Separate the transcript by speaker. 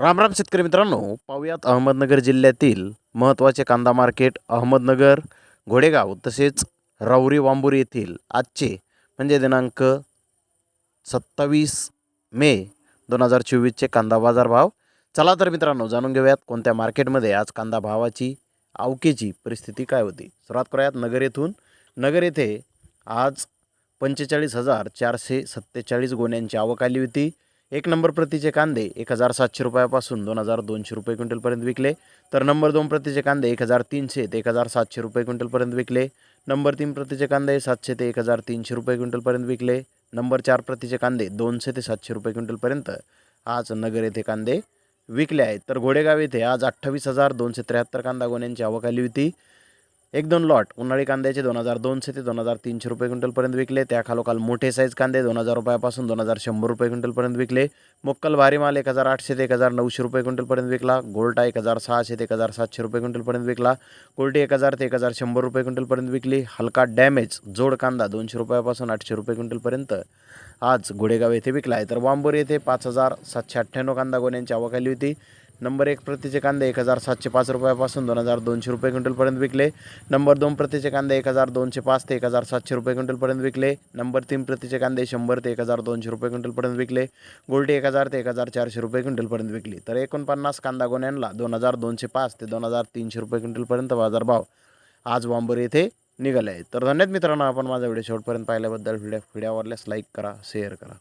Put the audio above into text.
Speaker 1: राम राम शेतकरी मित्रांनो पाहुयात अहमदनगर जिल्ह्यातील महत्त्वाचे कांदा मार्केट अहमदनगर घोडेगाव तसेच राऊरी वांबुरी येथील आजचे म्हणजे दिनांक सत्तावीस मे दोन हजार चोवीसचे कांदा बाजार भाव चला तर मित्रांनो जाणून घेऊयात कोणत्या मार्केटमध्ये आज कांदा भावाची आवकेची परिस्थिती काय होती. सुरुवात करूयात नगर येथून. नगर येथे आज पंचेचाळीस हजार चारशे सत्तेचाळीस गोण्यांची आवक आली होती. एक नंबर प्रतीचे कांदे एक हजार सातशे रुपयापासून दोन हजार दोनशे रुपये क्विंटलपर्यंत विकले. तर नंबर दोन प्रतीचे कांदे एक हजार तीनशे ते एक हजार सातशे रुपये क्विंटलपर्यंत विकले. नंबर तीन प्रतीचे कांदे सातशे ते एक हजार तीनशे रुपये क्विंटलपर्यंत विकले. नंबर चार प्रतीचे कांदे दोनशे ते सातशे रुपये क्विंटलपर्यंत आज नगर येथे कांदे विकले आहेत. तर घोडेगाव येथे आज अठ्ठावीस हजार दोनशे त्र्याहत्तर कांदा गोण्यांची आवक आली होती. एक दोन लॉट. उन्हाळी कांद्याचे दोन हजार दोनशे ते दोन हजार तीनशे रुपये क्विंटलपर्यंत विकले. त्या खालोखाल मोठे साईज कांदे दोन हजार रुपयापासून दोन हजार शंभर रुपये क्विंटलपर्यंत विकले. मोक्कल भारी माल एक हजार आठशे ते एक हजार नऊशे रुपये क्विंटलपर्यंत विकला. गोल्टा एक हजार सहाशे ते एक हजार सातशे रुपये क्विंटलपर्यंत विकला. कोल्टी एक हजार ते एक हजार शंभर रुपये क्विंटलपर्यंत विकली. हलका डॅमेज जोड कांदा दोनशे रुपयापासून आठशे रुपये क्विंटलपर्यंत आज घोडेगाव येथे विकला आहे. तर वांबोर येथे पाच हजार सातशे अठ्ठ्याण्णव कांदा गोण्यांची आवक आली होती. नंबर एक प्रतीचे कांदे एक हजार सातशे पाच रुपयापासून दोन हजार दोनशे रुपये क्विंटलपर्यंत विकले. नंबर दोन प्रतीचे कांदे एक हजार दोनशे पाच ते एक हजार सातशे रुपये क्विंटलपर्यंत विकले. नंबर तीन प्रतीचे कांदे शंभर ते एक हजार दोनशे रुपये क्विंटलपर्यंत विकले. गोल्टी एक हजार ते एक हजार चारशे रुपये क्विंटलपर्यंत विकली. तर एकोणपन्नास कांदा गोण्यांना दोन हजार दोनशे पाच ते दोन हजार तीनशे रुपये क्विंटलपर्यंत बाजारभाव आज वांबर येथे निघाले आहे तर धन्यवाद मित्रांनो आपण माझा व्हिडिओ शेवटपर्यंत पाहिल्याबद्दल व्हिडिओ व्हिडिओ आवडल्यास लाईक करा शेअर करा.